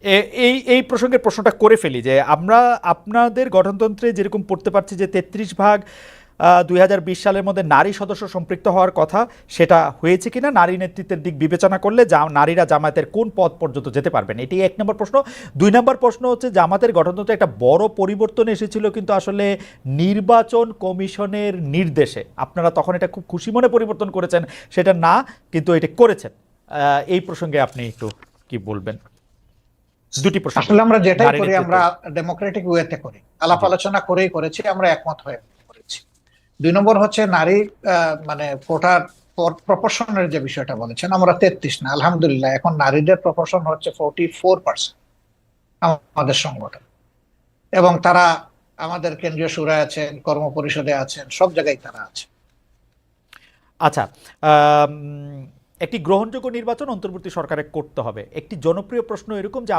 এই এই প্রসঙ্গে প্রশ্নটা করে ফেলি যে আমরা আপনাদের গঠনতন্ত্রে যেরকম পড়তে পারছি যে তেত্রিশ ভাগ দুই হাজার বিশ সালের মধ্যে নারী সদস্য সম্পৃক্ত হওয়ার কথা, সেটা হয়েছে কিনা নারী নেতৃত্বের দিক বিবেচনা করলে জা- নারীরা জামায়াতের কোন পদ পর্যন্ত যেতে পারবেন? এটি এক নম্বর প্রশ্ন। দুই নম্বর প্রশ্ন হচ্ছে জামাতের গঠনতন্ত্রে একটা বড় পরিবর্তন এসেছিল কিন্তু আসলে নির্বাচন কমিশনের নির্দেশে। আপনারা তখন এটা খুব খুশি মনে পরিবর্তন করেছেন, সেটা না, কিন্তু এটা করেছেন। এই প্রসঙ্গে আপনি একটু কি বলবেন? দুটি প্রশ্ন আসলে আমরা যেটাই করি আমরা ডেমোক্রেটিক ওয়েতে করি। আলাপ আলোচনা করেই করেছি আমরা একমত হয়ে করেছি। দুই নম্বর হচ্ছে নারী মানে কোটার প্রপোর্শনের যে বিষয়টা বলেছেন আমরা তেত্রিশ না আলহামদুলিল্লাহ এখন নারীদের প্রপোর্শন হচ্ছে ফোর্টি ফোর পার্সেন্ট আমাদের সংগঠন। এবং তারা আমাদের কেন্দ্রীয় সুরায় আছেন কর্ম পরিষদে আছেন সব জায়গায় তারা আছে। আচ্ছা একটি গ্রহণযোগ্য নির্বাচন অন্তর্বর্তী সরকারে করতে হবে। একটি জনপ্রিয় প্রশ্ন এরকম যে